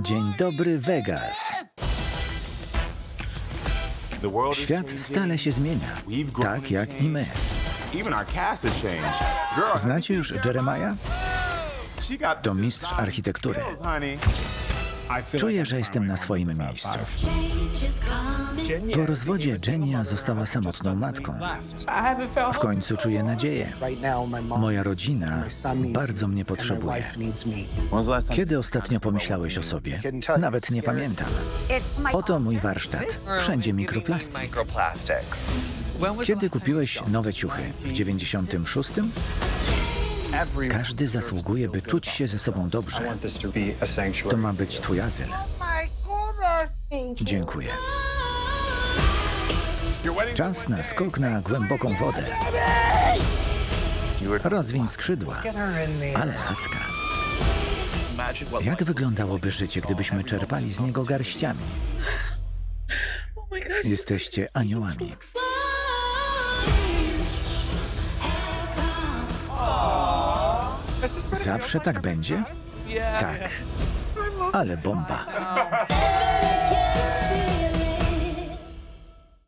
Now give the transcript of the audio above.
Dzień dobry, Vegas. Świat stale się zmienia, tak jak i my. Znacie już Jeremiah? To mistrz architektury. Czuję, że jestem na swoim miejscu. Po rozwodzie Jenia została samotną matką. W końcu czuję nadzieję. Moja rodzina bardzo mnie potrzebuje. Kiedy ostatnio pomyślałeś o sobie? Nawet nie pamiętam. Oto mój warsztat. Wszędzie mikroplastik. Kiedy kupiłeś nowe ciuchy? W 96? Każdy zasługuje, by czuć się ze sobą dobrze. To ma być twój azyl. Dziękuję. Czas na skok na głęboką wodę. Rozwiń skrzydła. Ale laska. Jak wyglądałoby życie, gdybyśmy czerpali z niego garściami? Jesteście aniołami. Zawsze tak będzie? Tak. Ale bomba.